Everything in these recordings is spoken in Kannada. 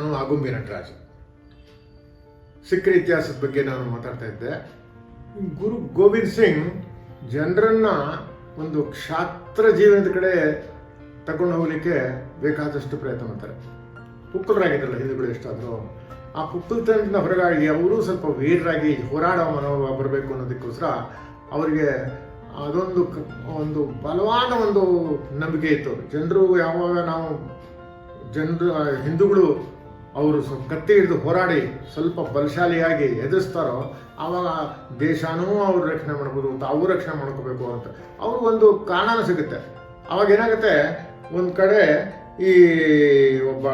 ನಾನು ಆಗುಂಬೆ ನಟರಾಜ್ ಸಿಖ್ಖರ ಇತಿಹಾಸದ ಬಗ್ಗೆ ನಾನು ಮಾತಾಡ್ತಾ ಇದ್ದೆ. ಗುರು ಗೋವಿಂದ್ ಸಿಂಗ್ ಜನರನ್ನ ಒಂದು ಕ್ಷಾತ್ರ ಜೀವನದ ಕಡೆ ತಗೊಂಡು ಹೋಗ್ಲಿಕ್ಕೆ ಬೇಕಾದಷ್ಟು ಪ್ರಯತ್ನ ಮಾಡ್ತಾರೆ. ಪುಕ್ಕಲರಾಗಿದ್ರಲ್ಲ ಹಿಂದೂಗಳು ಎಷ್ಟಾದರೂ. ಆ ಪುಕ್ಕಲ್ತನದಿಂದ ಹೊರಗಾಗಿ ಅವರು ಸ್ವಲ್ಪ ವೀರರಾಗಿ ಹೋರಾಡೋ ಮನೋಭಾವ ಬರಬೇಕು ಅನ್ನೋದಕ್ಕೋಸ್ಕರ ಅವರಿಗೆ ಅದೊಂದು ಒಂದು ಬಲವಾದ ಒಂದು ನಂಬಿಕೆ ಇತ್ತು. ಜನರು ಯಾವಾಗ ನಾವು, ಜನರು, ಹಿಂದೂಗಳು ಅವರು ಸ್ವಲ್ಪ ಕತ್ತಿ ಹಿಡಿದು ಹೋರಾಡಿ ಸ್ವಲ್ಪ ಬಲಶಾಲಿಯಾಗಿ ಎದುರಿಸ್ತಾರೋ ಆವಾಗ ದೇಶನೂ ಅವ್ರು ರಕ್ಷಣೆ ಮಾಡ್ಬೋದು ಅಂತ ಅವ್ರು ರಕ್ಷಣೆ ಮಾಡ್ಕೋಬೇಕು ಅಂತ. ಅವ್ರಿಗೆ ಒಂದು ಕಾರಣನೂ ಸಿಗುತ್ತೆ. ಅವಾಗ ಏನಾಗುತ್ತೆ? ಒಂದು ಕಡೆ ಈ ಒಬ್ಬ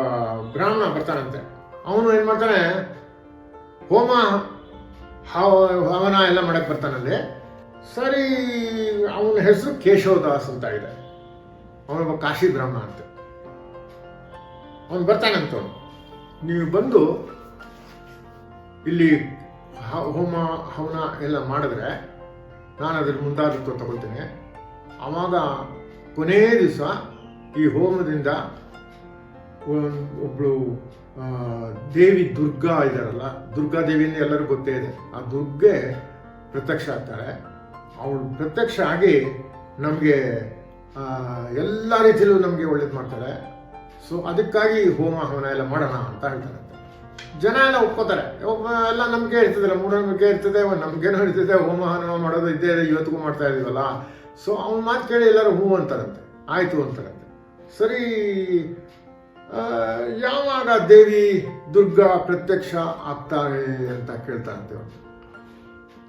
ಬ್ರಾಹ್ಮಣ ಬರ್ತಾನಂತೆ. ಅವನು ಏನು ಮಾಡ್ತಾನೆ? ಹೋಮ, ಹವ- ಹವನ ಎಲ್ಲ ಮಾಡಕ್ಕೆ ಬರ್ತಾನಲ್ಲಿ ಸರಿ, ಅವನ ಹೆಸರು ಕೇಶವದಾಸ್ ಅಂತ ಇದೆ. ಅವನೊಬ್ಬ ಕಾಶಿ ಬ್ರಾಹ್ಮಣ ಅಂತ. ಅವನು ಬರ್ತಾನಂತ ಅವ್ನು. ನೀವು ಬಂದು ಇಲ್ಲಿ ಹೋಮ, ಹವನ ಎಲ್ಲ ಮಾಡಿದ್ರೆ ನಾನು ಅದ್ರ ಮುಂದಾದತ್ವ ತಗೊಳ್ತೇನೆ. ಆವಾಗ ಕೊನೆಯ ದಿವಸ ಈ ಹೋಮದಿಂದ ಒಬ್ಬಳು ದೇವಿ ದುರ್ಗಾ ಇದ್ದಾರಲ್ಲ ದುರ್ಗಾ ದೇವಿಯಿಂದ ಎಲ್ಲರಿಗೂ ಗೊತ್ತೇ ಇದೆ. ಆ ದುರ್ಗೆ ಪ್ರತ್ಯಕ್ಷ ಆಗ್ತಾಳೆ ಅವಳು ಪ್ರತ್ಯಕ್ಷ ಆಗಿ ನಮಗೆ ಎಲ್ಲ ರೀತಿಯಲ್ಲೂ ನಮಗೆ ಒಳ್ಳೇದು ಮಾಡ್ತಾಳೆ ಸೊ ಅದಕ್ಕಾಗಿ ಹೋಮ ಹವನ ಎಲ್ಲ ಮಾಡೋಣ ಅಂತ ಹೇಳ್ತಾರೆ. ಜನ ಎಲ್ಲ ಒಪ್ಕೋತಾರೆ. ಒಬ್ಬ ಎಲ್ಲ ನಮಗೆ ಇರ್ತದಲ್ಲ ಮೂಢನಂಬಿಕೆ ಇರ್ತದೆ ನಂಬಿಕೆನೂ ಇರ್ತದೆ ಹೋಮ ಹವನ ಮಾಡೋದು ಇದ್ದೇ ಇದೆ, ಇವತ್ತಿಗೂ ಮಾಡ್ತಾ ಇದೀವಲ್ಲ. ಸೊ ಅವ್ನ ಮಾತು ಕೇಳಿ ಎಲ್ಲರೂ ಹೂ ಅಂತಾರಂತೆ, ಆಯ್ತು ಅಂತಾರಂತೆ. ಸರಿ ಯಾವಾಗ ದೇವಿ ದುರ್ಗಾ ಪ್ರತ್ಯಕ್ಷ ಆಗ್ತಾರೆ ಅಂತ ಕೇಳ್ತಾರಂತೆ ಅವಾಗ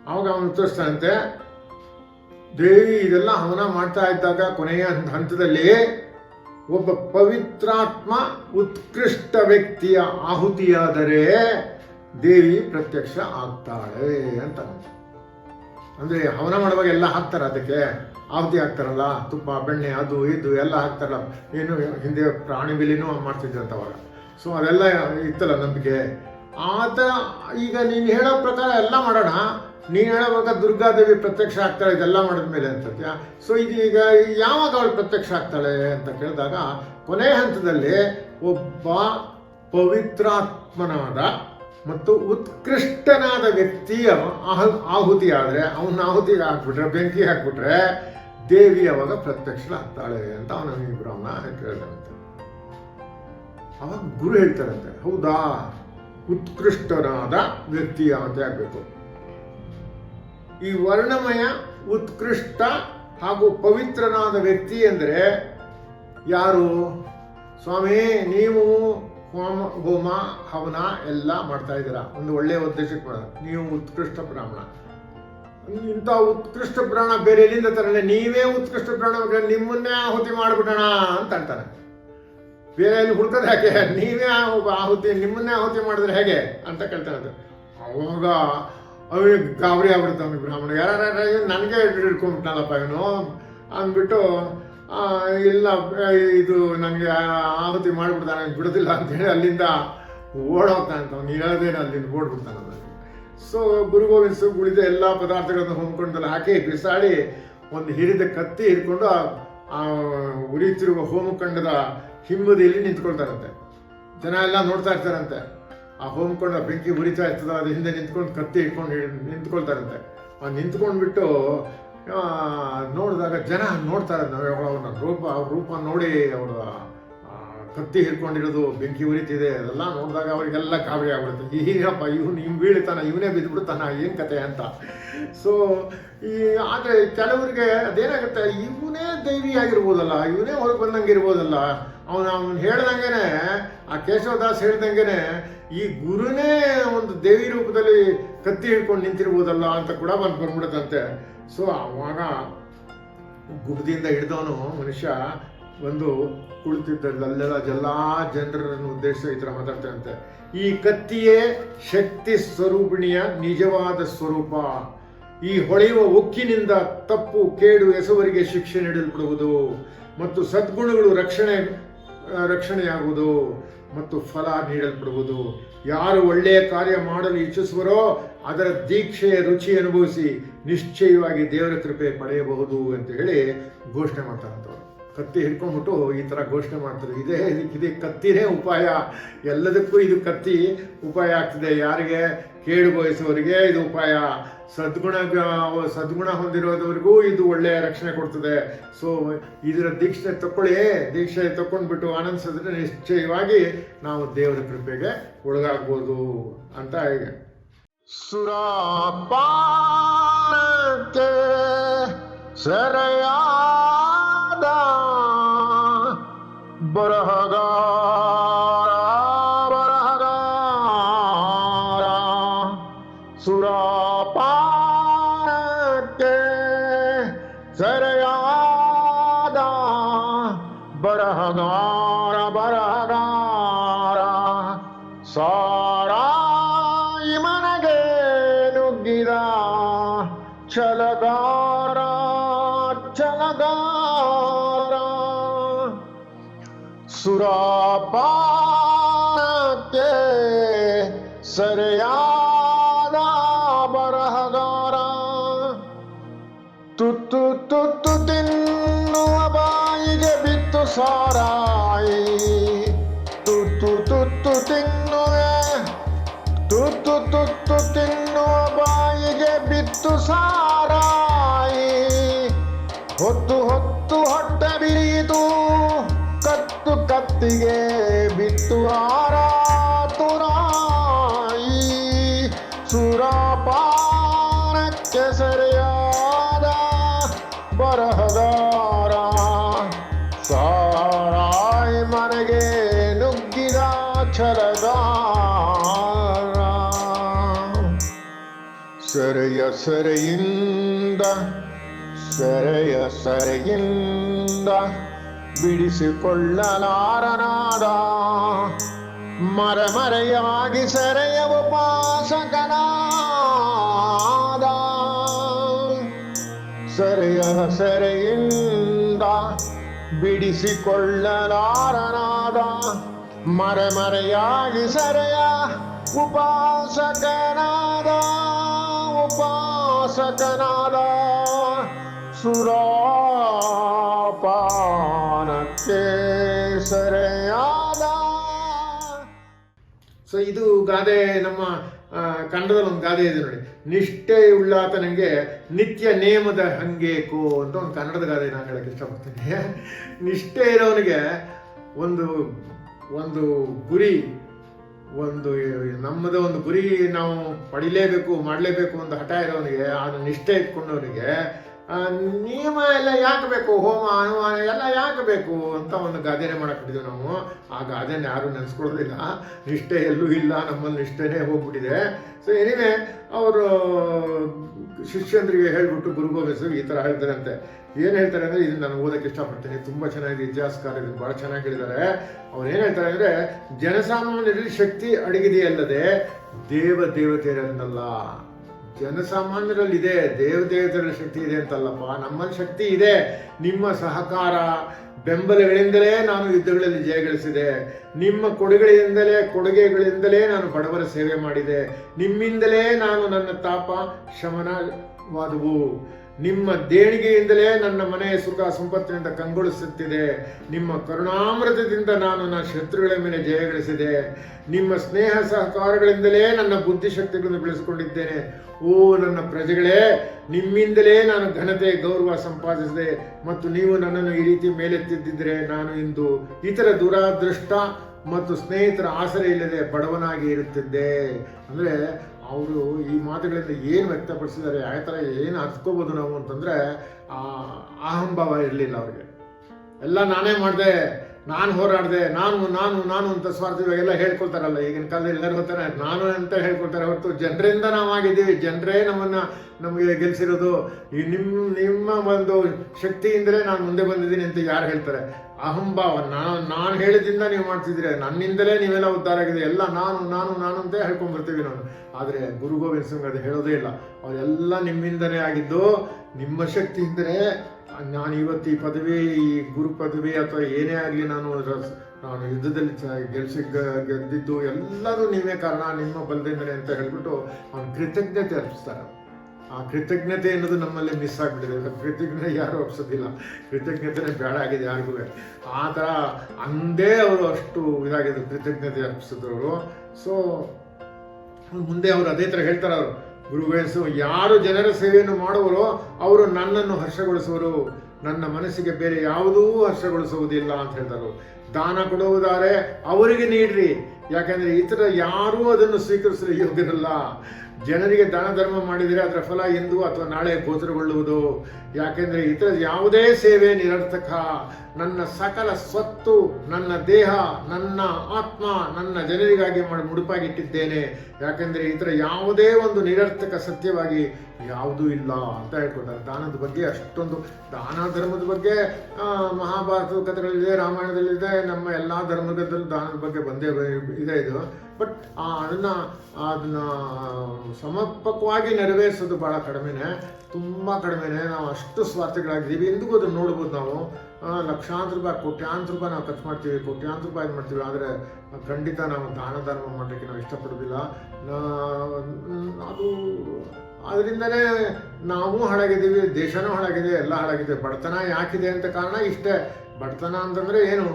ಆವಾಗ ಅವನು ತೋರಿಸ್ತಾನಂತೆ ದೇವಿ ಇದೆಲ್ಲ ಹವನ ಮಾಡ್ತಾ ಇದ್ದಾಗ ಕೊನೆಯ ಹಂತ- ಹಂತದಲ್ಲಿ ಒಬ್ಬ ಪವಿತ್ರಾತ್ಮ ಉತ್ಕೃಷ್ಟ ವ್ಯಕ್ತಿಯ ಆಹುತಿಯಾದರೆ ದೇವಿ ಪ್ರತ್ಯಕ್ಷ ಆಗ್ತಾಳೆ ಅಂತ. ಅಂದ್ರೆ ಹವನ ಮಾಡುವಾಗ ಎಲ್ಲ ಹಾಕ್ತಾರ ಅದಕ್ಕೆ? ಆಹುತಿ ಹಾಕ್ತಾರಲ್ಲ, ತುಪ್ಪ, ಬೆಣ್ಣೆ, ಅದು, ಇದು ಎಲ್ಲ ಹಾಕ್ತಾರಲ್ಲ. ಏನು ಹಿಂದೆ ಪ್ರಾಣಿ ಬಿಲಿನೂ ಮಾಡ್ತಿದ್ದಂತ ಅವಾಗ. ಸೊ ಅದೆಲ್ಲ ಇತ್ತಲ್ಲ ನಂಬಿಕೆ. ಆತ ಈಗ ನೀನು ಹೇಳೋ ಪ್ರಕಾರ ಎಲ್ಲ ಮಾಡೋಣ. ನೀನು ಹೇಳುವಾಗ ದುರ್ಗಾದೇವಿ ಪ್ರತ್ಯಕ್ಷ ಆಗ್ತಾಳೆ, ಇದೆಲ್ಲ ಮಾಡಿದ ಮೇಲೆ ಅಂತತ್ಯ ಸೊ ಇದೀಗ ಯಾವಾಗ ಅವಳು ಪ್ರತ್ಯಕ್ಷ ಆಗ್ತಾಳೆ ಅಂತ ಕೇಳಿದಾಗ ಕೊನೆ ಹಂತದಲ್ಲಿ ಒಬ್ಬ ಪವಿತ್ರಾತ್ಮನಾದ ಮತ್ತು ಉತ್ಕೃಷ್ಟನಾದ ವ್ಯಕ್ತಿಯ ಆಹ ಆಹುತಿ ಆದರೆ, ಅವನ ಆಹುತಿಗೆ ಹಾಕ್ಬಿಟ್ರೆ, ಬೆಂಕಿ ಹಾಕ್ಬಿಟ್ರೆ, ದೇವಿ ಅವಾಗ ಪ್ರತ್ಯಕ್ಷಳಾಗ್ತಾಳೆ ಅಂತ ಅವನ ಬ್ರಹ್ಮ ಕೇಳಿದಂತೆ. ಅವಾಗ ಗುರು ಹೇಳ್ತಾರಂತೆ, ಹೌದಾ? ಉತ್ಕೃಷ್ಟನಾದ ವ್ಯಕ್ತಿಯ ಅಂತ ಆಗ್ಬೇಕು. ಈ ವರ್ಣಮಯ, ಉತ್ಕೃಷ್ಟ ಹಾಗೂ ಪವಿತ್ರನಾದ ವ್ಯಕ್ತಿ ಎಂದರೆ ಯಾರು? ಸ್ವಾಮಿ, ನೀವು ಹೋಮ ಹೋಮ, ಹವನ ಎಲ್ಲ ಮಾಡ್ತಾ ಇದ್ದೀರಾ? ಒಂದು ಒಳ್ಳೆಯ ಉದ್ದೇಶಕ್ಕೆ ನೀವು ಉತ್ಕೃಷ್ಟ ಬ್ರಾಹ್ಮಣ. ಇಂಥ ಉತ್ಕೃಷ್ಟ ಪ್ರಾಣ ಬೇರೆ ಎಲ್ಲಿಂದ ತರಲೆ? ನೀವೇ ಉತ್ಕೃಷ್ಟ ಪ್ರಾಣ ನಿಮ್ಮನ್ನೇ ಆಹುತಿ ಮಾಡ್ಬಿಡೋಣ ಅಂತ ಅಂತಾರೆ. ಬೇರೆ ಎಲ್ಲಿ ಹುಡ್ಕೋದು ಹಾಗೆ? ನೀವೇ ಆಹುತಿ, ನಿಮ್ಮನ್ನೇ ಆಹುತಿ ಮಾಡಿದ್ರೆ ಹೇಗೆ ಅಂತ ಕೇಳ್ತಾರೆ ಅವಾಗ ಅವನಿಗೆ ಗಾಬರಿ ಆಗ್ಬಿಡ್ತಾನೆ ಅವ್ನಿಗೆ ಬ್ರಾಹ್ಮಣ. ಯಾರು ನನಗೆ ಹಿಡ್ಕೊಂಡ್ಬಿಟ್ನಲ್ಲಪ್ಪ ಇವನು. ಅಂದ್ಬಿಟ್ಟು ಇಲ್ಲ ಇದು ನನಗೆ ಆಹುತಿ ಮಾಡಿಬಿಡ್ತಾನೆ ಬಿಡೋದಿಲ್ಲ ಅಂತೇಳಿ ಅಲ್ಲಿಂದ ಓಡೋಗ್ತಾನೆ ಅಂತ ಅವ್ನು. ಹೇಳೋದೇನು ಅಲ್ಲಿಂದ ಓಡ್ಬಿಡ್ತಾನೆ ಸೊ ಗುರು ಗೋವಿಂದ ಸಿಂಗ್ ಉಳಿದ ಎಲ್ಲ ಪದಾರ್ಥಗಳನ್ನು ಹೊಂದ್ಕೊಂಡಲ್ಲಿ ಹಾಕಿ ಬಿಸಾಡಿ ಒಂದು ಹಿರಿದ ಕತ್ತಿ ಹಿಡ್ಕೊಂಡು ಆ- ಉರಿಯುತ್ತಿರುವ ಹೋಮಕಂಡದ ಹಿಂಬದಿಯಲ್ಲಿ ನಿಂತ್ಕೊಳ್ತಾರಂತೆ. ಜನ ಎಲ್ಲ ನೋಡ್ತಾ ಇರ್ತಾರಂತೆ. ಆ ಹೋಮಕೊಂಡ ಬೆಂಕಿ ಉರಿತಾ ಇರ್ತದ ಅದು ಹಿಂದೆ ನಿಂತ್ಕೊಂಡು ಕತ್ತಿ ಹಿಡ್- ನಿಂತ್ಕೊಳ್ತಾರಂತೆ. ಅವ್ನು ನಿಂತ್ಕೊಂಡ್ಬಿಟ್ಟು ನೋಡಿದಾಗ ಜನ ನೋಡ್ತಾರೆ. ಅವನ ರೂಪ, ಅವ್ರ ರೂಪ ನೋಡಿ ಅವರ ಕತ್ತಿ ಹಿಡ್ಕೊಂಡಿರೋದು, ಬೆಂಕಿ ಉರಿತಿದೆ, ಅದೆಲ್ಲ ನೋಡಿದಾಗ ಅವರಿಗೆಲ್ಲ ಕಾವ್ಯ ಆಗ್ಬಿಡುತ್ತೆ. ಈಗಪ್ಪ ಇವನು ಹಿಂಗೆ ಬೀಳ್ತಾನ, ಇವನೇ ಬಿದ್ದುಬಿಡ್ತಾನ, ಏನು ಕತೆ ಅಂತ. ಸೊ ಈ, ಆದರೆ ಕೆಲವರಿಗೆ ಅದೇನಾಗುತ್ತೆ, ಇವನೇ ದೈವಿ ಆಗಿರ್ಬೋದಲ್ಲ, ಇವನೇ ಹೊರಗೆ ಬಂದಂಗೆ ಇರ್ಬೋದಲ್ಲ. ಅವನು ಅವನು ಹೇಳ್ದಂಗೆ ಆ ಕೇಶವದಾಸ್ ಹೇಳ್ದಂಗೆನೆ ಈ ಗುರುನೇ ಒಂದು ದೇವಿ ರೂಪದಲ್ಲಿ ಕತ್ತಿ ಹಿಡ್ಕೊಂಡು ನಿಂತಿರ್ಬೋದಲ್ಲ ಅಂತ ಕೂಡ ಬಂದು ಬಂದ್ಬಿಡುತ್ತಂತೆ. ಸೊ ಅವಾಗ ಗುಡ್ದಿಂದ ಹಿಡಿದವನು ಮನುಷ್ಯ ಒಂದು ಕುಳಿತಿದ್ದ ಅಲ್ಲೆಲ್ಲ ಎಲ್ಲ ಜನರನ್ನು ಉದ್ದೇಶಿಸಿ ಈ ಥರ ಮಾತಾಡ್ತಾನಂತೆ ಈ ಕತ್ತಿಯೇ ಶಕ್ತಿ ಸ್ವರೂಪಿಣಿಯ ನಿಜವಾದ ಸ್ವರೂಪ. ಈ ಹೊಳೆಯುವ ಉಕ್ಕಿನಿಂದ ತಪ್ಪು, ಕೇಡು ಎಸವರಿಗೆ ಶಿಕ್ಷೆ ನೀಡಲ್ಪಡುವುದು. ಮತ್ತು ಸದ್ಗುಣಗಳು ರಕ್ಷಣೆ ರಕ್ಷಣೆಯಾಗುವುದು. ಮತ್ತು ಫಲ ನೀಡಲ್ಪಡುವುದು. ಯಾರು ಒಳ್ಳೆಯ ಕಾರ್ಯ ಮಾಡಲು ಇಚ್ಛಿಸುವರೋ ಅದರ ದೀಕ್ಷೆಯ ರುಚಿ ಅನುಭವಿಸಿ ನಿಶ್ಚಯವಾಗಿ ದೇವರ ಕೃಪೆ ಪಡೆಯಬಹುದು ಅಂತ ಹೇಳಿ ಘೋಷಣೆ ಮಾಡ್ತಾರಂತವ್ರು ಕತ್ತಿ ಹಿಡ್ಕೊಂಡ್ಬಿಟ್ಟು ಈ ಥರ ಘೋಷಣೆ ಮಾಡ್ತಾರೆ. ಇದೇ ಇದಕ್ಕೆ ಕತ್ತಿನೇ ಉಪಾಯ. ಎಲ್ಲದಕ್ಕೂ ಇದು ಕತ್ತಿ ಉಪಾಯ ಆಗ್ತದೆ. ಯಾರಿಗೆ? ಕೇಡು ಬಯಸುವವರಿಗೆ ಇದು ಉಪಾಯ. ಸದ್ಗುಣ ಸದ್ಗುಣ ಹೊಂದಿರೋದವರಿಗೂ ಇದು ಒಳ್ಳೆಯ ರಕ್ಷಣೆ ಕೊಡ್ತದೆ. ಸೊ ಇದರ ದೀಕ್ಷೆ ತಕ್ಕೊಳ್ಳಿ ದೀಕ್ಷೆ ತಕೊಂಡ್ಬಿಟ್ಟು ಆನಂದಿಸಿದ್ರೆ ನಿಶ್ಚಯವಾಗಿ ನಾವು ದೇವರ ಕೃಪೆಗೆ ಒಳಗಾಗ್ಬೋದು ಅಂತ ಹೇಗೆ. ಸುರಾಪಾನಕ್ಕೆ ಸೆರೆಯಾದ बरहगा ಸರಿಯಾದ ಬರಹಗಾರ ತುತ್ತು ತುತ್ತು ತಿನ್ನುವ ಬಾಯಿಗೆ ಬಿತ್ತು ಸಾರಾಯಿ ತುತ್ತು ತುತ್ತು ತಿನ್ನುವೆ ತುತ್ತು ತುತ್ತು ತಿನ್ನುವ ಬಾಯಿಗೆ ಬಿತ್ತು ಸಾರಾಯಿ ಹೊತ್ತು ಹೊತ್ತು ಹೊಟ್ಟೆ ಬಿರಿಯಿತು ಕತ್ತು ಕತ್ತಿಗೆ ಬಿತ್ತು ಆರಾತುರಾಯಿ ಸುರಾಪಾನಕ್ಕೆ ಸರಿಯಾದ ಬರಹಗಾರ ಸಾರಾಯಿ ಮನೆಗೆ ನುಗ್ಗಿದ ಛಲಗಾರ ಸೆರೆಯ ಸೆರೆಯಿಂದ ಸೆರೆಯ ಸೆರೆಯಿಂದ ಬಿಡಿಸಿಕೊಳ್ಳಲಾರನಾದ ಮರಮರೆಯಾಗಿ ಸೆರೆಯ ಉಪಾಸಕನಾದ ಸೆರೆಯ ಸೆರೆಯಿಂದ ಬಿಡಿಸಿಕೊಳ್ಳಲಾರನಾದ ಮರೆಮರೆಯಾಗಿ ಸೆರೆಯ ಉಪಾಸಕನಾದ ಉಪಾಸಕನಾದ ಸುರಾಪಾನಕ್ಕೆ ಸೆರೆಯಾದ. ಸೊ ಇದು ಗಾದೆ ನಮ್ಮ ಕನ್ನಡದಲ್ಲಿ ಒಂದು ಗಾದೆ ಇದೆ ನೋಡಿ. ನಿಷ್ಠೆ ಉಳ್ಳಾತನಿಗೆ ನಿತ್ಯ ನೇಮದ ಹಂಗೇಕು ಅಂತ ಒಂದು ಕನ್ನಡದ ಗಾದೆ ನಾನು ಹೇಳಕ್ಕೆ ಇಷ್ಟಪಡ್ತೀನಿ. ನಿಷ್ಠೆ ಇರೋನಿಗೆ ಒಂದು ಒಂದು ಗುರಿ ಒಂದು ನಮ್ಮದೇ ಒಂದು ಗುರಿ ನಾವು ಪಡಿಲೇಬೇಕು ಮಾಡಲೇಬೇಕು ಅಂತ ಹಠ ಇರೋನಿಗೆ ಆ ನಿಷ್ಠೆ ಇಟ್ಕೊಂಡವನಿಗೆ ಆ, ನಿಯಮ ಎಲ್ಲ ಯಾಕೆ ಬೇಕು? ಹೋಮ ಅನುಮಾನ ಎಲ್ಲ ಯಾಕೆ ಬೇಕು ಅಂತ ಒಂದು ಗಾದೆನೆ ಮಾಡಕ್ಬಿಟ್ಟಿದ್ವಿ ನಾವು. ಆ ಗಾದೆನ ಯಾರು ನೆನೆಸ್ಕೊಳ್ಳೋದಿಲ್ಲ ನಿಷ್ಠೆ ಎಲ್ಲೂ ಇಲ್ಲ, ನಮ್ಮಲ್ಲಿ ನಿಷ್ಠೆನೇ ಹೋಗ್ಬಿಟ್ಟಿದೆ. ಸೊ ಏನಿವೆ ಅವರು, ಶಿಷ್ಯಂದ್ರಿಗೆ ಹೇಳ್ಬಿಟ್ಟು ಗುರು ಸಿಂಗ್ ಈ ಥರ ಹೇಳ್ತಾರಂತೆ. ಏನು ಹೇಳ್ತಾರೆ ಅಂದರೆ ಇದನ್ನ ನಾನು ಓದಕ್ಕೆ ಇಷ್ಟಪಡ್ತೀನಿ. ತುಂಬ ಚೆನ್ನಾಗಿದೆ, ಇತಿಹಾಸಕಾರ ಇದನ್ನು ಭಾಳ ಚೆನ್ನಾಗಿ ಹೇಳಿದ್ದಾರೆ. ಅವ್ರು ಏನು ಹೇಳ್ತಾರೆ ಅಂದರೆ, ಜನಸಾಮಾನ್ಯರಲ್ಲಿ ಶಕ್ತಿ ಅಡಗಿದೆಯಲ್ಲದೆ ದೇವ ದೇವತೆಯರನ್ನಲ್ಲ. ಜನಸಾಮಾನ್ಯರಲ್ಲಿ ಇದೆ ದೇವ ದೇವತೆಗಳ ಶಕ್ತಿ ಇದೆ ಅಂತಲ್ಲಪ್ಪ. ನಮ್ಮಲ್ಲಿ ಶಕ್ತಿ ಇದೆ, ನಿಮ್ಮ ಸಹಕಾರ, ಬೆಂಬಲಗಳಿಂದಲೇ ನಾನು ಯುದ್ಧಗಳಲ್ಲಿ ಜಯಗಳಿಸಿದೆ ನಿಮ್ಮ ಕೊಡುಗೆಗಳಿಂದಲೇ ಕೊಡುಗೆಗಳಿಂದಲೇ ನಾನು ಬಡವರ ಸೇವೆ ಮಾಡಿದೆ. ನಿಮ್ಮಿಂದಲೇ ನಾನು ನನ್ನ ತಾಪ ಶಮನವಾದವು. ನಿಮ್ಮ ದೇಣಿಗೆಯಿಂದಲೇ ನನ್ನ ಮನೆಯ ಸುಖ ಸಂಪತ್ತಿನಿಂದ ಕಂಗೊಳಿಸುತ್ತಿದೆ. ನಿಮ್ಮ ಕರುಣಾಮೃತದಿಂದ ನಾನು ನನ್ನ ಶತ್ರುಗಳ ಮೇಲೆ ಜಯಗಳಿಸಿದೆ ನಿಮ್ಮ ಸ್ನೇಹ ಸಹಕಾರಗಳಿಂದಲೇ ನನ್ನ ಬುದ್ಧಿಶಕ್ತಿಗಳನ್ನು ಬೆಳೆಸಿಕೊಂಡಿದ್ದೇನೆ. ಓ ನನ್ನ ಪ್ರಜೆಗಳೇ, ನಿಮ್ಮಿಂದಲೇ ನಾನು ಘನತೆ, ಗೌರವ ಸಂಪಾದಿಸಿದೆ. ಮತ್ತು ನೀವು ನನ್ನನ್ನು ಈ ರೀತಿ ಮೇಲೆತ್ತಿದ್ದರೆ ನಾನು ಇಂದು ಇತರ ದುರಾದೃಷ್ಟ ಮತ್ತು ಸ್ನೇಹಿತರ ಆಸರೆ ಇಲ್ಲದೆ ಬಡವನಾಗಿ ಇರುತ್ತಿದ್ದೆ. ಅಂದರೆ ಅವರು ಈ ಮಾತುಗಳಿಂದ ಏನು ವ್ಯಕ್ತಪಡಿಸಿದ್ದಾರೆ ಯಾವ ಥರ ಏನು ಹತ್ಕೋಬೋದು ನಾವು ಅಂತಂದರೆ ಅಹಂಭಾವ ಇರಲಿಲ್ಲ ಅವ್ರಿಗೆ. ಎಲ್ಲ ನಾನೇ ಮಾಡಿದೆ, ನಾನು ಹೋರಾಡಿದೆ, ನಾನು ನಾನು ನಾನು ಅಂತ ಸ್ವಾರ್ಥಿವಾಗೆಲ್ಲ ಹೇಳ್ಕೊಳ್ತಾರಲ್ಲ, ಈಗಿನ ಕಾಲದಲ್ಲಿ ಎಲ್ಲರೂ ಹೋಗ್ತಾರೆ ನಾನು ಅಂತ ಹೇಳ್ಕೊಳ್ತಾರೆ ಹೊರತು ಜನರಿಂದ ನಾವು ಆಗಿದ್ದೀವಿ, ಜನರೇ ನಮ್ಮನ್ನು ನಮಗೆ ಗೆಲ್ಸಿರೋದು. ಈ ನಿಮ್ಮ ನಿಮ್ಮ ಒಂದು ಶಕ್ತಿಯಿಂದಲೇ ನಾನು ಮುಂದೆ ಬಂದಿದ್ದೀನಿ ಅಂತ ಯಾರು ಹೇಳ್ತಾರೆ? ಅಹಂಭಾವ ನಾನು ನಾನು ಹೇಳಿದಿಂದ ನೀವು ಮಾಡ್ತಿದ್ರೆ ನನ್ನಿಂದಲೇ ನೀವೆಲ್ಲ ಉದ್ಧಾರ ಆಗಿದೆ ಎಲ್ಲ ನಾನು ನಾನು ನಾನು ಅಂತ ಹೇಳ್ಕೊಂಡ್ಬರ್ತೀವಿ ನಾನು. ಆದರೆ ಗುರು ಗೋವಿಂದ ಸಿಂಗ್ ಅದು ಹೇಳೋದೇ ಇಲ್ಲ. ಅವರೆಲ್ಲ ನಿಮ್ಮಿಂದನೇ ಆಗಿದ್ದು, ನಿಮ್ಮ ಶಕ್ತಿ ಶಕ್ತಿಯಿಂದಲೇ ನಾನು ಇವತ್ತು ಈ ಪದವಿ, ಈ ಗುರು ಪದವಿ ಅಥವಾ ಏನೇ ಆಗಲಿ ನಾನು ನಾನು ಯುದ್ಧದಲ್ಲಿ ಗೆಲ್ಸಿ ಗೆದ್ದಿದ್ದು ಎಲ್ಲರೂ ನೀವೇ ಕಾರಣ, ನಿಮ್ಮ ಬಲದಿಂದಲೇ ಅಂತ ಹೇಳ್ಬಿಟ್ಟು ಅವನು ಕೃತಜ್ಞತೆ ಅರ್ಪಿಸ್ತಾರೆ. ಆ ಕೃತಜ್ಞತೆ ಅನ್ನೋದು ನಮ್ಮಲ್ಲಿ ಮಿಸ್ ಆಗಿಬಿಟ್ಟಿದೆ. ಕೃತಜ್ಞತೆ ಯಾರು ಒಪ್ಸೋದಿಲ್ಲ. ಕೃತಜ್ಞತೆನೇ ಬೇಡ ಆಗಿದೆ ಯಾರಿಗೂ. ಆ ಥರ ಅಂದೇ ಅವರು ಅಷ್ಟು ಇದಾಗಿದೆ ಕೃತಜ್ಞತೆ ಅರ್ಪಿಸಿದವರು. ಸೊ ಮುಂದೆ ಅವರು ಅದೇ ಥರ ಹೇಳ್ತಾರೆ ಅವರು. ಗುರುವೇಸು ಯಾರು ಜನರ ಸೇವೆಯನ್ನು ಮಾಡುವರೋ ಅವರು ನನ್ನನ್ನು ಹರ್ಷಗೊಳಿಸುವರು. ನನ್ನ ಮನಸ್ಸಿಗೆ ಬೇರೆ ಯಾವುದೂ ಹರ್ಷಗೊಳಿಸುವುದಿಲ್ಲ ಅಂತ ಹೇಳ್ತಾರೆ ದಾನ ಕೊಡುವುದಾರೆ ಅವರಿಗೆ ನೀಡ್ರಿ. ಯಾಕಂದ್ರೆ ಇತರ ಯಾರೂ ಅದನ್ನು ಸ್ವೀಕರಿಸಲು ಯೋಗ್ಯರಲ್ಲ. ಜನರಿಗೆ ದಾನ ಧರ್ಮ ಮಾಡಿದರೆ ಅದರ ಫಲ ಎಂದು ಅಥವಾ ನಾಳೆ ಗೋಚರಗೊಳ್ಳುವುದು? ಯಾಕೆಂದರೆ ಇತರ ಯಾವುದೇ ಸೇವೆ ನಿರರ್ಥಕ, ನನ್ನ ಸಕಲ ಸ್ವತ್ತು, ನನ್ನ ದೇಹ, ನನ್ನ ಆತ್ಮ, ನನ್ನ ಜನರಿಗಾಗಿ ಮಾಡಿ ಮುಡುಪಾಗಿಟ್ಟಿದ್ದೇನೆ. ಯಾಕೆಂದರೆ ಇತರ ಯಾವುದೇ ಒಂದು ನಿರರ್ಥಕ ಸತ್ಯವಾಗಿ ಯಾವುದೂ ಇಲ್ಲ ಅಂತ ಹೇಳ್ಕೊತಾರೆ ದಾನದ ಬಗ್ಗೆ ಅಷ್ಟೊಂದು ದಾನ ಧರ್ಮದ ಬಗ್ಗೆ ಆ, ಮಹಾಭಾರತದ ಕಥೆಗಳಿದೆ ರಾಮಾಯಣದಲ್ಲಿದೆ ನಮ್ಮ ಎಲ್ಲ ಧರ್ಮದಲ್ಲೂ ದಾನದ ಬಗ್ಗೆ ಬಂದೇ ಇದೆ ಇದು. ಬಟ್ ಅದನ್ನು ಅದನ್ನ ಸಮರ್ಪಕವಾಗಿ ನೆರವೇರಿಸೋದು ಬಹಳ ಕಡಿಮೆನೆ ತುಂಬ ಕಡಿಮೆನೆ. ನಾವು ಅಷ್ಟು ಸ್ವಾರ್ಥಿಗಳಾಗಿದ್ದೀವಿ. ಇಂದಿಗೂ ಅದನ್ನು ನೋಡ್ಬೋದು ನಾವು. ಆ, ಲಕ್ಷಾಂತರ ರೂಪಾಯಿ ಕೋಟ್ಯಾಂತರ ರೂಪಾಯಿ ನಾವು ಖರ್ಚು ಮಾಡ್ತೀವಿ ಕೋಟ್ಯಾಂತರ ರೂಪಾಯಿ ಮಾಡ್ತೀವಿ. ಆದರೆ ಖಂಡಿತ ನಾವು ದಾನ ಧರ್ಮ ಮಾಡಲಿಕ್ಕೆ ನಾವು ಇಷ್ಟಪಡೋದಿಲ್ಲ ಅದು ಅದರಿಂದಲೇ ನಾವು ಹಾಳಾಗಿದ್ದೀವಿ, ದೇಶನೂ ಹಾಳಾಗಿದೆ, ಎಲ್ಲ ಹಾಳಾಗಿದೆ. ಬಡತನ ಯಾಕಿದೆ ಅಂತ ಕಾರಣ ಇಷ್ಟೇ. ಬಡತನ ಅಂತಂದ್ರೆ ಏನು?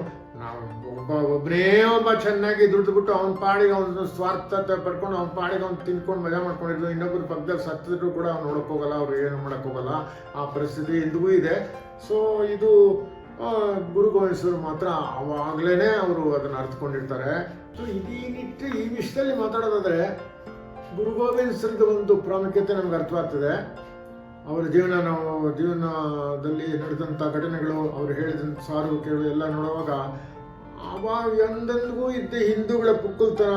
ನಾವು ಒಬ್ಬ ಒಬ್ಬನೇ ಒಬ್ಬ ಚೆನ್ನಾಗಿ ದುಡ್ದು ಬಿಟ್ಟು ಅವನ ಪಾಡಿಗೆ ಅವನ ಸ್ವಾರ್ಥತೆ ಪಡ್ಕೊಂಡು ಅವನ ಪಾಡಿಗೆ ಅವ್ನು ತಿನ್ಕೊಂಡು ಮಜಾ ಮಾಡ್ಕೊಂಡಿದ್ರು ಇನ್ನೊಬ್ಬರು ಪಕ್ಕದಲ್ಲಿ ಸತ್ತಿದ್ರು ಕೂಡ ಅವ್ನು ನೋಡೋಕ್ಕೋಗಲ್ಲ ಅವ್ರು ಏನು ಮಾಡೋಕ್ಕೋಗಲ್ಲ ಆ ಪರಿಸ್ಥಿತಿ ಇಂದಿಗೂ ಇದೆ. ಸೊ ಇದು ಗುರು ಗೋವಿಂದರು ಮಾತ್ರ ಅವಾಗಲೇ ಅವರು ಅದನ್ನು ಅರ್ಥಕೊಂಡಿರ್ತಾರೆ ಸೊ ಇದೀನಿಟ್ಟು ಈ ವಿಷಯದಲ್ಲಿ ಮಾತಾಡೋದಾದ್ರೆ ಗುರು ಗೋವಿಂದ್ ಸಿಂಗ್ ಒಂದು ಪ್ರಾಮುಖ್ಯತೆ ನಮ್ಗೆ ಅರ್ಥವಾಗ್ತದೆ ಅವರ ಜೀವನ ನಾವು, ಜೀವನದಲ್ಲಿ ನಡೆದಂಥ ಘಟನೆಗಳು, ಅವರು ಹೇಳಿದಂಥ ಸಾರು ಕೇಳು ಎಲ್ಲ ನೋಡುವಾಗ ಅವಾಗ ಎಂದೆಂದಿಗೂ ಇದ್ದ ಹಿಂದೂಗಳ ಪುಕ್ಕುಲ್ತನ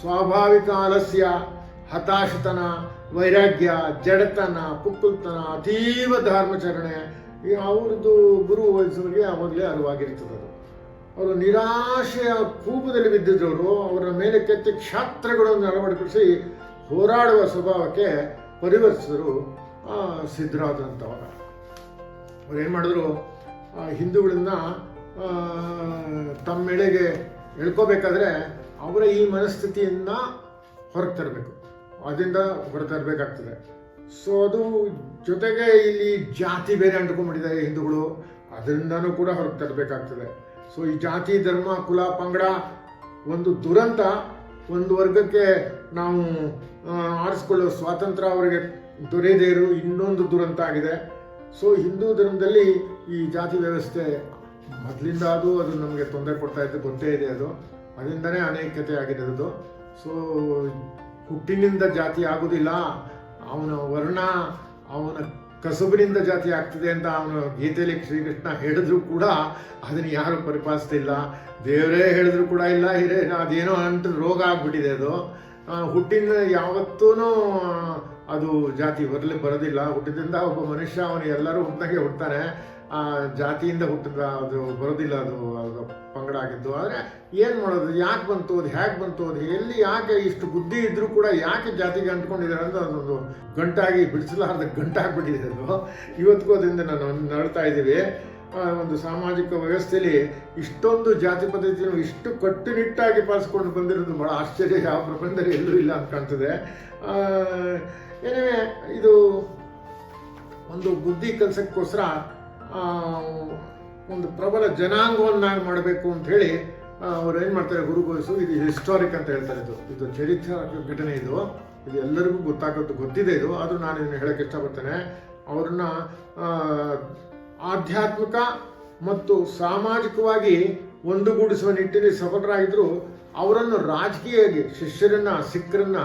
ಸ್ವಾಭಾವಿಕ ಆಲಸ್ಯ ಹತಾಶತನ, ವೈರಾಗ್ಯ, ಜಡತನ, ಪುಕ್ಕುಲ್ತನ, ಅತೀವ ಧರ್ಮಾಚರಣೆ ಅವ್ರದ್ದು ಗುರು ವಹಿಸೋರಿಗೆ ಅವಾಗಲೇ ಅರಿವಾಗಿರ್ತದೆ ಅದು ಅವರು ನಿರಾಶೆಯ ಕೂಪದಲ್ಲಿ ಬಿದ್ದಿದ್ದವರು ಅವರ ಮೇಲೆ ಕೆತ್ತಿ ಕ್ಷಾತ್ರಗಳನ್ನು ಅಳವಡಿಸಿ ಹೋರಾಡುವ ಸ್ವಭಾವಕ್ಕೆ ಪರಿವರ್ತಿಸಿದರು ಆ, ಸಿದ್ಧರಾದಂಥವಾಗ ಅವ್ರು ಏನು ಮಾಡಿದ್ರು? ಹಿಂದೂಗಳನ್ನ ತಮ್ಮೆಳೆಗೆ ಎಳ್ಕೋಬೇಕಾದ್ರೆ ಅವರ ಈ ಮನಸ್ಥಿತಿಯನ್ನು ಹೊರಗೆ ತರಬೇಕು. ಅದರಿಂದ ಹೊರ ತರಬೇಕಾಗ್ತದೆ. ಸೊ ಅದು ಜೊತೆಗೆ ಇಲ್ಲಿ ಜಾತಿ ಬೇರೆ ಅಂಟ್ಕೊಂಡ್ಬಿಟ್ಟಿದ್ದಾರೆ ಹಿಂದೂಗಳು. ಅದರಿಂದನೂ ಕೂಡ ಹೊರಗೆ ತರಬೇಕಾಗ್ತದೆ. ಸೊ ಈ ಜಾತಿ, ಧರ್ಮ, ಕುಲ, ಪಂಗಡ ಒಂದು ದುರಂತ ಒಂದು ವರ್ಗಕ್ಕೆ ನಾವು ಆರಿಸ್ಕೊಳ್ಳೋ ಸ್ವಾತಂತ್ರ್ಯ ಅವರಿಗೆ ದೊರೆಯದೇ ಇರೋ ಇನ್ನೊಂದು ದುರಂತ ಆಗಿದೆ. ಸೊ ಹಿಂದೂ ಧರ್ಮದಲ್ಲಿ ಈ ಜಾತಿ ವ್ಯವಸ್ಥೆ ಮೊದಲಿಂದ ಅದು ಅದು ನಮಗೆ ತೊಂದರೆ ಕೊಡ್ತಾ ಇದ್ದು ಗೊತ್ತೇ ಇದೆ ಅದು. ಅದರಿಂದನೇ ಅನೇಕತೆ ಆಗಿದೆ ಅದು. ಸೊ ಹುಟ್ಟಿನಿಂದ ಜಾತಿ ಆಗುವುದಿಲ್ಲ ಅವನ ವರ್ಣ, ಅವನ ಕಸುಬಿನಿಂದ ಜಾತಿ ಆಗ್ತದೆ ಅಂತ ಅವನು ಗೀತೆಯಲ್ಲಿ ಶ್ರೀಕೃಷ್ಣ ಹೇಳಿದ್ರು ಕೂಡ ಅದನ್ನು ಯಾರು ಪರಿಪಾಲಿಸ್ತಿಲ್ಲ. ದೇವರೇ ಹೇಳಿದ್ರು ಕೂಡ ಇಲ್ಲ ಹಿರೇ ಅದೇನೋ ಅಂಟು ರೋಗ ಆಗ್ಬಿಟ್ಟಿದೆ ಅದು. ಹುಟ್ಟಿನ ಯಾವತ್ತೂ ಅದು ಜಾತಿ ಬರಲಿ, ಬರೋದಿಲ್ಲ. ಹುಟ್ಟಿದಿಂದ ಒಬ್ಬ ಮನುಷ್ಯ, ಅವನು ಎಲ್ಲರೂ ಹುಟ್ಟಿದಾಗೆ ಹುಡ್ತಾನೆ ಆ ಜಾತಿಯಿಂದ ಹುಟ್ಟಿದ ಅದು ಬರೋದಿಲ್ಲ, ಅದು ಪಂಗಡ ಆಗಿದ್ದು. ಆದರೆ ಏನು ಮಾಡೋದು, ಯಾಕೆ ಬಂತು, ಅದು ಹೇಗೆ ಬಂತು, ಅದು ಎಲ್ಲಿ ಯಾಕೆ ಇಷ್ಟು ಬುದ್ಧಿ ಇದ್ದರೂ ಕೂಡ ಯಾಕೆ ಜಾತಿಗೆ ಅಂಟ್ಕೊಂಡಿದ್ದಾರೆ ಅಂತ ಅದೊಂದು ಗಂಟಾಗಿ ಬಿಡಿಸಲಾರ್ದ ಗಂಟಾಗ್ಬಿಟ್ಟಿದೆ ಅದು. ಇವತ್ತಿಗೂ ಅದರಿಂದ ನಾನು ನಡ್ತಾ ಇದ್ದೀವಿ. ಒಂದು ಸಾಮಾಜಿಕ ವ್ಯವಸ್ಥೆಯಲ್ಲಿ ಇಷ್ಟೊಂದು ಜಾತಿ ಪದ್ಧತಿಯನ್ನು ಇಷ್ಟು ಕಟ್ಟುನಿಟ್ಟಾಗಿ ಪಾಲಿಸ್ಕೊಂಡು ಬಂದಿರೋದು ಬಹಳ ಆಶ್ಚರ್ಯ. ಯಾವ ಪ್ರಪಂಚದಲ್ಲಿ ಎಲ್ಲೂ ಇಲ್ಲ ಅಂತ ಕಾಣ್ತದೆ. ಏನೇ ಇದು ಒಂದು ಬುದ್ಧಿ ಕೆಲಸಕ್ಕೋಸ್ಕರ ಒಂದು ಪ್ರಬಲ ಜನಾಂಗವನ್ನಾಗಿ ಮಾಡಬೇಕು ಅಂತ ಹೇಳಿ ಅವ್ರು ಏನು ಮಾಡ್ತಾರೆ ಗುರು ಗೋಯಿಸು ಇದು ಹಿಸ್ಟಾರಿಕ್ ಅಂತ ಹೇಳ್ತಾರೆ ಇದು. ಇದು ಚರಿತ್ರ ಘಟನೆ ಇದು. ಇದು ಎಲ್ಲರಿಗೂ ಗೊತ್ತಾಗೋದು ಗೊತ್ತಿದೆ ಇದು. ಆದರೂ ನಾನು ಇದನ್ನು ಹೇಳಕ್ಕೆ ಇಷ್ಟಪಡ್ತೇನೆ. ಅವ್ರನ್ನ ಆಧ್ಯಾತ್ಮಿಕ ಮತ್ತು ಸಾಮಾಜಿಕವಾಗಿ ಒಂದುಗೂಡಿಸುವ ನಿಟ್ಟಿನಲ್ಲಿ ಸಫಲರಾಗಿದ್ದರು ಅವರನ್ನು ರಾಜಕೀಯವಾಗಿ, ಶಿಷ್ಯರನ್ನ, ಸಿಖ್ಖರನ್ನ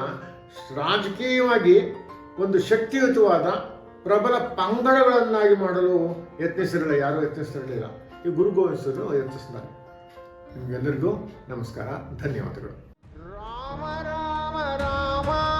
ರಾಜಕೀಯವಾಗಿ ಒಂದು ಶಕ್ತಿಯುತವಾದ ಪ್ರಬಲ ಪಂಗಡಗಳನ್ನಾಗಿ ಮಾಡಲು ಯತ್ನಿಸಿರಲಿಲ್ಲ ಯಾರೂ ಯತ್ನಿಸಿರಲಿಲ್ಲ ಈ ಗುರು ಗೋವಿಂದರು ಯತ್ನಿಸಿದ್ದಾರೆ ನಿಮಗೆಲ್ಲರಿಗೂ ನಮಸ್ಕಾರ ಧನ್ಯವಾದಗಳು. ರಾಮ ರಾಮ ರಾಮ.